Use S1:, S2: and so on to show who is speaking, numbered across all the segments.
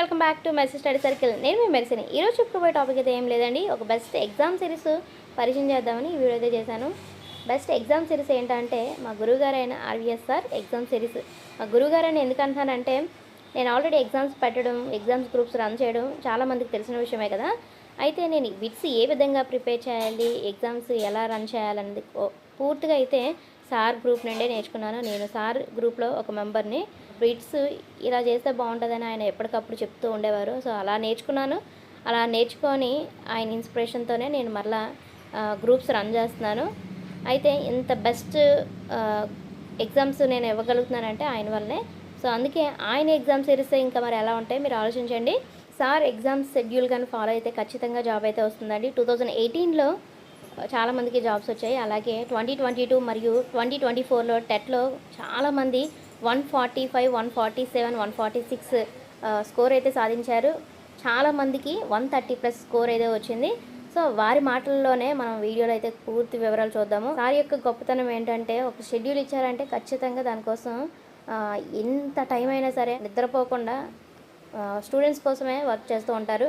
S1: Welcome back to Mercy study circle. నేను మీ మెర్సీని. ఈరోజు చెప్పుకోబోయే టాపిక్ అయితే ఏం లేదండి. ఒక బెస్ట్ ఎగ్జామ్ సిరీస్ పరిచయం చేద్దామని ఈ వీడియో అయితే చేశాను. బెస్ట్ ఎగ్జామ్ సిరీస్ ఏంటంటే మా గురుగారైన ఆర్వీఎస్ సార్ ఎగ్జామ్ సిరీస్. మా గురువుగారు అని ఎందుకు అంటున్నానంటే నేను ఆల్రెడీ ఎగ్జామ్స్ పెట్టడం ఎగ్జామ్స్ గ్రూప్స్ రన్ చేయడం చాలా మందికి తెలిసిన విషయమే కదా. అయితే నేను బిట్స్ ఏ విధంగా ప్రిపేర్ చేయాలి ఎగ్జామ్స్ ఎలా రన్ చేయాలన్నది పూర్తిగా అయితే సార్ గ్రూప్ నుండే నేర్చుకున్నాను. నేను సార్ గ్రూప్లో ఒక మెంబర్ని బిట్స్ ఇలా చేస్తే బాగుంటుందని ఆయన ఎప్పటికప్పుడు చెప్తూ ఉండేవారు. సో అలా నేర్చుకున్నాను. అలా నేర్చుకొని ఆయన ఇన్స్పిరేషన్తోనే నేను మరలా గ్రూప్స్ రన్ చేస్తున్నాను. అయితే ఇంత బెస్ట్ ఎగ్జామ్స్ నేను ఇవ్వగలుగుతున్నానంటే ఆయన వల్లనే. సో అందుకే ఆయన ఎగ్జామ్ సిరీస్ ఇంకా మరి ఎలా ఉంటాయి మీరు ఆలోచించండి. సార్ ఎగ్జామ్స్ షెడ్యూల్ కానీ ఫాలో అయితే ఖచ్చితంగా జాబ్ అయితే వస్తుందండి. టూ థౌజండ్ ఎయిటీన్లో చాలామందికి జాబ్స్ వచ్చాయి. అలాగే ట్వంటీ ట్వంటీ టూ మరియు ట్వంటీ ట్వంటీ ఫోర్లో టెట్లో చాలామంది one forty five one forty seven one forty six score అయితే సాధించారు. చాలామందికి వన్ థర్టీ ప్లస్ స్కోర్ అయితే వచ్చింది. సో వారి మాటల్లోనే మనం వీడియోలో అయితే పూర్తి వివరాలు చూద్దాము. వారి యొక్క గొప్పతనం ఏంటంటే ఒక షెడ్యూల్ ఇచ్చారంటే ఖచ్చితంగా దానికోసం ఎంత టైం అయినా సరే నిద్రపోకుండా స్టూడెంట్స్ కోసమే వర్క్ చేస్తూ ఉంటారు.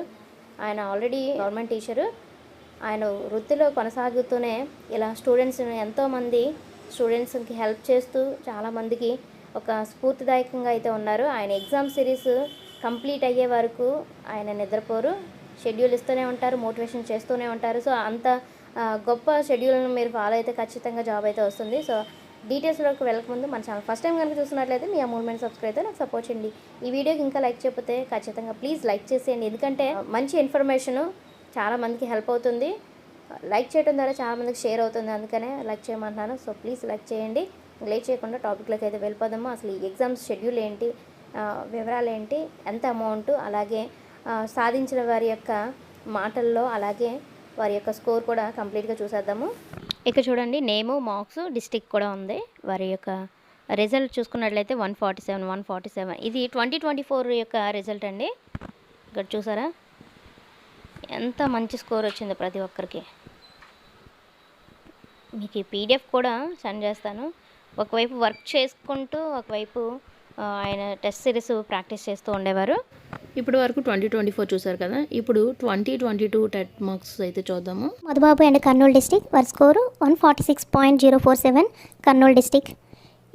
S1: ఆయన ఆల్రెడీ గవర్నమెంట్ టీచరు ఆయన వృత్తిలో కొనసాగుతూనే ఇలా స్టూడెంట్స్ని ఎంతోమంది స్టూడెంట్స్కి హెల్ప్ చేస్తూ చాలామందికి ఒక స్ఫూర్తిదాయకంగా అయితే ఉన్నారు. ఆయన ఎగ్జామ్ సిరీస్ కంప్లీట్ అయ్యే వరకు ఆయన నిద్రపోరు. షెడ్యూల్ ఇస్తూనే ఉంటారు మోటివేషన్ చేస్తూనే ఉంటారు. సో అంత గొప్ప షెడ్యూల్ను మీరు ఫాలో అయితే ఖచ్చితంగా జాబ్ అయితే వస్తుంది. సో డీటెయిల్స్లోకి వెళ్ళకముందు మన ఛానల్ ఫస్ట్ టైం కనుక చూస్తున్నట్లయితే మీ అమూల్మెంట్ సబ్స్క్రైబ్ అయితే నాకు సపోర్ట్ చేయండి. ఈ వీడియోకి ఇంకా లైక్ చేయకపోతే ఖచ్చితంగా ప్లీజ్ లైక్ చేసేయండి. ఎందుకంటే మంచి ఇన్ఫర్మేషన్ చాలామందికి హెల్ప్ అవుతుంది. లైక్ చేయడం ద్వారా చాలా మందికి షేర్ అవుతుంది. అందుకనే లైక్ చేయమంటున్నాను. సో ప్లీజ్ లైక్ చేయండి. లేట్ చేయకుండా టాపిక్లోకి అయితే వెళ్ళిపోదాము. అసలు ఈ ఎగ్జామ్స్ షెడ్యూల్ ఏంటి? వివరాలు ఏంటి? ఎంత అమౌంట్ అలాగే సాధించిన వారి యొక్క మాటల్లో అలాగే వారి యొక్క స్కోర్ కూడా కంప్లీట్గా చూసేద్దాము. ఇక చూడండి నేము మార్క్స్ డిస్టిక్ కూడా ఉంది. వారి యొక్క రిజల్ట్ చూసుకున్నట్లయితే one forty seven one forty seven ఇది ట్వంటీ ట్వంటీ ఫోర్ యొక్క రిజల్ట్ అండి. ఇక్కడ చూసారా? ఎంత మంచి స్కోర్ వచ్చిందో ప్రతి ఒక్కరికి. మీకు ఈ పీడిఎఫ్ కూడా సెండ్ చేస్తాను. ఒకవైపు వర్క్ చేసుకుంటూ ఒకవైపు ఆయన టెస్ట్ సిరీస్ ప్రాక్టీస్ చేస్తూ ఉండేవారు.
S2: ఇప్పుడు వరకు ట్వంటీ ట్వంటీ ఫోర్ చూసారు కదా. ఇప్పుడు twenty twenty two TET marks అయితే చూద్దాము.
S3: మధుబాబు అండ్ కర్నూలు డిస్టిక్ వారి score one forty six point zero four seven Kurnool district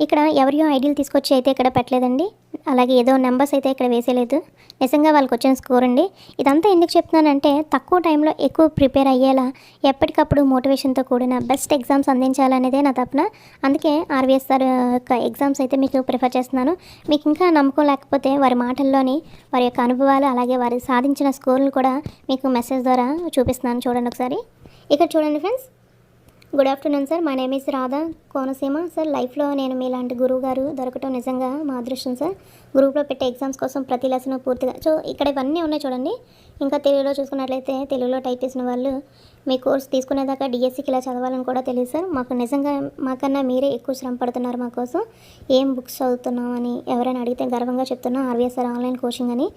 S3: ఇక్కడ ఎవరియో ఐడియలు తీసుకొచ్చి అయితే ఇక్కడ పెట్టలేదండి. అలాగే ఏదో నెంబర్స్ అయితే ఇక్కడ వేసేయలేదు నిజంగా వాళ్ళకి వచ్చిన స్కోర్ అండి. ఇదంతా ఎందుకు చెప్తున్నానంటే తక్కువ టైంలో ఎక్కువ ప్రిపేర్ అయ్యేలా ఎప్పటికప్పుడు మోటివేషన్తో కూడిన బెస్ట్ ఎగ్జామ్స్ అందించాలనేదే నా తపన. అందుకే ఆర్వీఎస్ సార్ యొక్క ఎగ్జామ్స్ అయితే మీకు ప్రిఫర్ చేస్తున్నాను. మీకు ఇంకా నమ్మకం లేకపోతే వారి మాటల్లోని వారి యొక్క అనుభవాలు అలాగే వారు సాధించిన స్కోర్లు కూడా మీకు మెసేజ్ ద్వారా చూపిస్తున్నాను చూడండి ఒకసారి. ఇక్కడ చూడండి ఫ్రెండ్స్ గుడ్ ఆఫ్టర్నూన్ సార్ మా name is Radha Konaseema sir లైఫ్లో నేను మీలాంటి గురువు గారు దొరకటం నిజంగా మా అదృష్టం సార్ గ్రూప్లో పెట్టే ఎగ్జామ్స్ కోసం ప్రతి లెసన్ పూర్తిగా సో ఇక్కడ ఇవన్నీ ఉన్నాయి చూడండి. ఇంకా తెలుగులో చూసుకున్నట్లయితే తెలుగులో టైప్ చేసిన వాళ్ళు మీ కోర్స్ తీసుకునేదాకా డిఎస్సికి ఇలా చదవాలని కూడా తెలియదు సార్ మాకు నిజంగా మాకన్నా మీరే ఎక్కువ శ్రమ పడుతున్నారు మా కోసం. ఏం బుక్స్ చదువుతున్నామని ఎవరైనా అడిగితే గర్వంగా చెప్తున్నా ఆర్వీఎస్ఆర్ ఆన్లైన్ కోచింగ్ అని.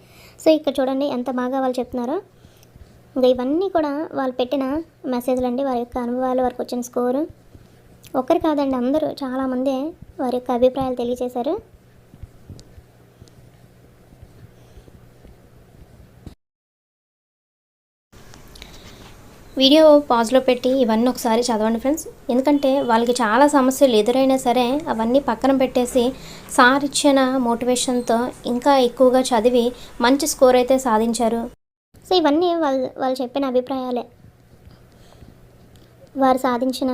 S3: సో ఇక్కడ చూడండి ఎంత బాగా వాళ్ళు చెప్తున్నారో. ఇంకా ఇవన్నీ కూడా వాళ్ళు పెట్టిన మెసేజ్లు అండి వారి యొక్క అనుభవాలు వారికి వచ్చిన స్కోరు ఒక్కరు కాదండి అందరూ చాలామంది వారి యొక్క అభిప్రాయాలు తెలియజేశారు
S1: వీడియో పాజ్లో పెట్టి ఇవన్నీ ఒకసారి చదవండి ఫ్రెండ్స్ ఎందుకంటే వాళ్ళకి చాలా సమస్యలు ఎదురైనా సరే అవన్నీ పక్కన పెట్టేసి సార్ ఇచ్చిన మోటివేషన్తో ఇంకా ఎక్కువగా చదివి మంచి స్కోర్ అయితే సాధించారు.
S3: సో ఇవన్నీ వాళ్ళు వాళ్ళు చెప్పిన అభిప్రాయాలే. వారు సాధించిన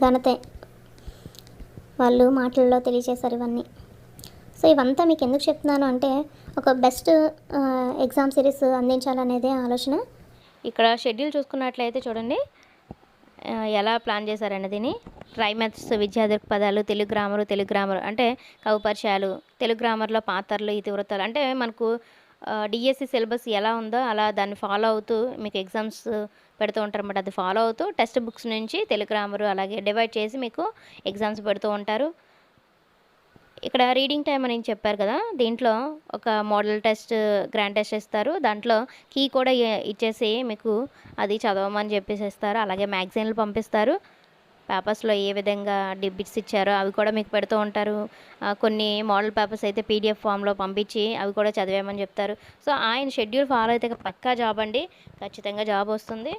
S3: ఘనతే వాళ్ళు మాటల్లో తెలియజేశారు ఇవన్నీ. సో ఇవంతా మీకు ఎందుకు చెప్తున్నాను అంటే ఒక బెస్ట్ ఎగ్జామ్ సిరీస్ అందించాలనేదే ఆలోచన.
S1: ఇక్కడ షెడ్యూల్ చూసుకున్నట్లయితే చూడండి ఎలా ప్లాన్ చేశారనేదిని ట్రై మెథడ్స్ విద్యా దృక్పథాలు తెలుగు గ్రామరు తెలుగు గ్రామర్ అంటే కవి తెలుగు గ్రామర్లో పాత్రలు ఇతివృత్తాలు అంటే మనకు డిఎస్సి సిలబస్ ఎలా ఉందో అలా దాన్ని ఫాలో అవుతూ మీకు ఎగ్జామ్స్ పెడుతూ ఉంటారు అనమాట అది ఫాలో అవుతూ టెక్స్ట్ బుక్స్ నుంచి తెలుగు గ్రామరు అలాగే డివైడ్ చేసి మీకు ఎగ్జామ్స్ పెడుతూ ఉంటారు. ఇక్కడ రీడింగ్ టైం అని చెప్పారు కదా దీంట్లో ఒక మోడల్ టెస్ట్ గ్రాండ్ టెస్ట్ ఇస్తారు దాంట్లో కీ కూడా ఇచ్చేసి మీకు అది చదవమని చెప్పేసి ఇస్తారు అలాగే మ్యాగజైన్లు పంపిస్తారు. పేపర్స్లో ఏ విధంగా డిబిట్స్ ఇచ్చారో అవి కూడా మీకు పెడుతూ ఉంటారు. కొన్ని మోడల్ పేపర్స్ అయితే పీడిఎఫ్ ఫామ్లో పంపించి అవి కూడా చదివామని చెప్తారు. సో ఆయన షెడ్యూల్ ఫాలో అయితే పక్కా జాబ్ అండి. ఖచ్చితంగా జాబ్ వస్తుంది.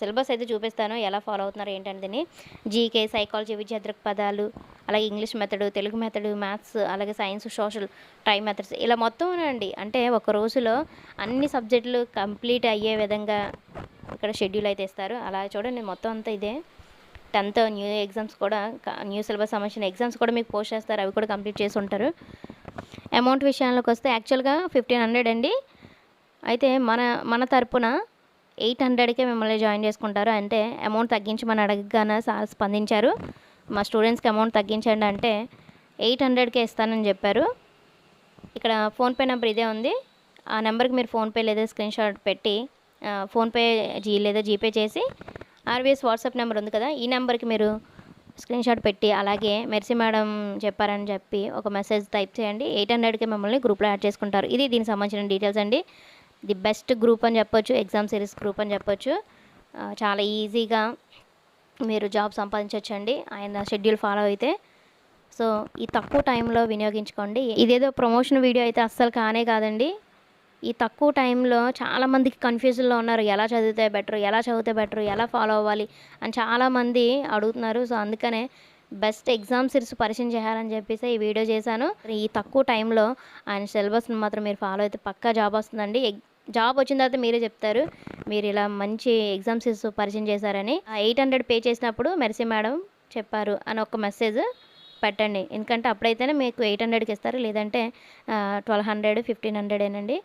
S1: సిలబస్ అయితే చూపిస్తాను ఎలా ఫాలో అవుతున్నారు ఏంటంటే జీకే సైకాలజీ విద్యా పదాలు అలాగే English method Telugu method maths అలాగే సైన్స్ సోషల్ టైం మెథడ్స్ ఇలా మొత్తం అండి అంటే ఒక రోజులో అన్ని సబ్జెక్టులు కంప్లీట్ అయ్యే విధంగా ఇక్కడ షెడ్యూల్ అయితే ఇస్తారు. అలా చూడండి మొత్తం అంతా ఇదే. టెన్త్ న్యూ ఎగ్జామ్స్ కూడా న్యూ సిలబస్ సంబంధించిన ఎగ్జామ్స్ కూడా మీకు పోస్ట్ చేస్తారు అవి కూడా కంప్లీట్ చేసి ఉంటారు. అమౌంట్ విషయానికి వస్తే యాక్చువల్గా ఫిఫ్టీన్ హండ్రెడ్ అండి. అయితే మన మన తరపున ఎయిట్ హండ్రెడ్కే మిమ్మల్ని జాయిన్ చేసుకుంటారు. అంటే అమౌంట్ తగ్గించమని అడగగానే సార్ స్పందించారు. మా స్టూడెంట్స్కి అమౌంట్ తగ్గించండి అంటే ఎయిట్ హండ్రెడ్కే ఇస్తానని చెప్పారు. ఇక్కడ ఫోన్పే నెంబర్ ఇదే ఉంది. ఆ నెంబర్కి మీరు ఫోన్పే లేదా స్క్రీన్షాట్ పెట్టి ఫోన్పే జీ లేదా జీపే చేసి ఆర్వీఎస్ వాట్సాప్ నెంబర్ ఉంది కదా ఈ నెంబర్కి మీరు స్క్రీన్ షాట్ పెట్టి అలాగే మెర్సీ మేడం చెప్పారని చెప్పి ఒక మెసేజ్ టైప్ చేయండి. ఎయిట్ హండ్రెడ్కి మిమ్మల్ని గ్రూప్లో యాడ్ చేసుకుంటారు. ఇది దీనికి సంబంధించిన డీటెయిల్స్ అండి. ది బెస్ట్ గ్రూప్ అని చెప్పొచ్చు ఎగ్జామ్ సిరీస్ గ్రూప్ అని చెప్పొచ్చు. చాలా ఈజీగా మీరు జాబ్ సంపాదించవచ్చండి ఆయన షెడ్యూల్ ఫాలో అయితే. సో ఈ తక్కువ టైంలో వినియోగించుకోండి. ఇదేదో ప్రమోషన్ వీడియో అయితే అస్సలు కానే కాదండి. ఈ తక్కువ టైంలో చాలామందికి కన్ఫ్యూజన్లో ఉన్నారు ఎలా చదివితే బెటర్ ఎలా చదివితే బెటర్ ఎలా ఫాలో అవ్వాలి అని చాలామంది అడుగుతున్నారు. సో అందుకనే బెస్ట్ ఎగ్జామ్ సిరీస్ పరిచయం చేయాలని చెప్పేసి ఈ వీడియో చేశాను. ఈ తక్కువ టైంలో ఆయన సిలబస్ని మాత్రం మీరు ఫాలో అయితే పక్కా జాబ్ వస్తుందండి. జాబ్ వచ్చిన తర్వాత మీరే చెప్తారు మీరు ఇలా మంచి ఎగ్జామ్ సిరీస్ పరిచయం చేశారని. ఎయిట్ హండ్రెడ్ పే చేసినప్పుడు మెర్సీ మేడం చెప్పారు అని ఒక మెసేజ్. పెట్టండి. ఎందుకంటే అప్పుడైతేనే మీకు ఎయిట్ హండ్రెడ్కి ఇస్తారు. లేదంటే ట్వెల్వ్ హండ్రెడ్ ఫిఫ్టీన్ హండ్రెడ్ ఏనండి.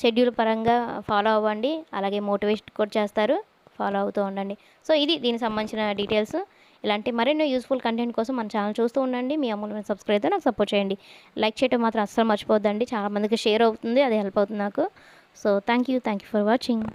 S1: షెడ్యూల్ పరంగా ఫాలో అవ్వండి. అలాగే మోటివేట్ కూడా చేస్తారు. ఫాలో అవుతూ ఉండండి. సో ఇది దీనికి సంబంధించిన డీటెయిల్స్. ఇలాంటి మరిన్ని యూస్ఫుల్ కంటెంట్ కోసం మన ఛానల్ చూస్తూ ఉండండి. మీ అమూల్యమైన సబ్స్క్రైబ్ నాకు సపోర్ట్ చేయండి. లైక్ చేయడం మాత్రం అస్సలు మర్చిపోద్దండి చాలామందికి షేర్ అవుతుంది. అది హెల్ప్ అవుతుంది నాకు. So thank you. Thank you for watching.